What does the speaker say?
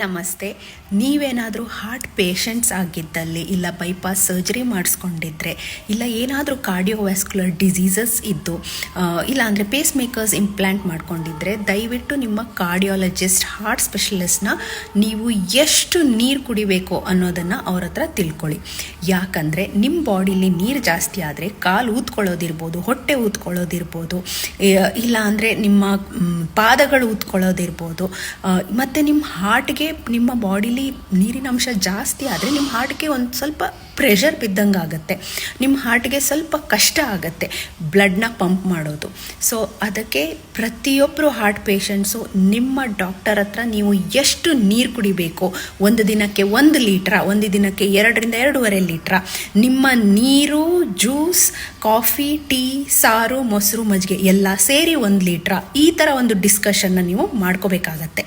ನಮಸ್ತೆ. ನೀವೇನಾದರೂ heart patients ಆಗಿದ್ದಲ್ಲಿ ಇಲ್ಲ ಬೈಪಾಸ್ ಸರ್ಜರಿ ಮಾಡಿಸ್ಕೊಂಡಿದ್ರೆ, ಇಲ್ಲ ಏನಾದರೂ ಕಾರ್ಡಿಯೋವ್ಯಾಸ್ಕ್ಯುಲರ್ ಡಿಸೀಸಸ್ ಇದ್ದು ಇಲ್ಲ ಅಂದರೆ ಪೇಸ್ ಮೇಕರ್ಸ್ ಇಂಪ್ಲ್ಯಾಂಟ್ ಮಾಡ್ಕೊಂಡಿದ್ರೆ, ದಯವಿಟ್ಟು ನಿಮ್ಮ ಕಾರ್ಡಿಯಾಲಜಿಸ್ಟ್ ಹಾರ್ಟ್ ಸ್ಪೆಷಲಿಸ್ಟ್ನ ನೀವು ಎಷ್ಟು ನೀರು ಕುಡಿಬೇಕು ಅನ್ನೋದನ್ನು ಅವ್ರ ಹತ್ರ ತಿಳ್ಕೊಳ್ಳಿ. ಯಾಕಂದರೆ ನಿಮ್ಮ ಬಾಡಿಲಿ ನೀರು ಜಾಸ್ತಿ ಆದರೆ ಕಾಲು ಊದ್ಕೊಳ್ಳೋದಿರ್ಬೋದು, ಹೊಟ್ಟೆ ಊದ್ಕೊಳ್ಳೋದಿರ್ಬೋದು ಇಲ್ಲ ಅಂದರೆ ನಿಮ್ಮ ಪಾದಗಳು ಊದ್ಕೊಳ್ಳೋದಿರ್ಬೋದು ಮತ್ತು ನಿಮ್ಮ ಹಾರ್ಟ್ಗೆ ನಿಮ್ಮ ಬಾಡಿಲಿ ನೀರಿನ ಅಂಶ ಜಾಸ್ತಿ ಆದರೆ ನಿಮ್ಮ ಹಾರ್ಟ್ಗೆ ಒಂದು ಸ್ವಲ್ಪ ಪ್ರೆಷರ್ ಬಿದ್ದಂಗೆ ಆಗುತ್ತೆ. ನಿಮ್ಮ ಹಾರ್ಟ್ಗೆ ಸ್ವಲ್ಪ ಕಷ್ಟ ಆಗುತ್ತೆ ಬ್ಲಡ್ನ ಪಂಪ್ ಮಾಡೋದು. ಸೊ ಅದಕ್ಕೆ ಪ್ರತಿಯೊಬ್ಬರು ಹಾರ್ಟ್ ಪೇಷಂಟ್ಸು ನಿಮ್ಮ ಡಾಕ್ಟರ್ ಹತ್ರ ನೀವು ಎಷ್ಟು ನೀರು ಕುಡಿಬೇಕು? ಒಂದು ದಿನಕ್ಕೆ ಒಂದು ಲೀಟ್ರ? ಒಂದು ದಿನಕ್ಕೆ ಎರಡರಿಂದ ಎರಡೂವರೆ ಲೀಟ್ರ? ನಿಮ್ಮ ನೀರು ಜ್ಯೂಸ್ ಕಾಫಿ ಟೀ ಸಾರು, ಮೊಸರು, ಮಜ್ಜಿಗೆ ಎಲ್ಲ ಸೇರಿ ಒಂದು ಲೀಟ್ರ? ಈ ಥರ ಒಂದು ಡಿಸ್ಕಷನ್ನ ನೀವು ಮಾಡ್ಕೋಬೇಕಾಗತ್ತೆ.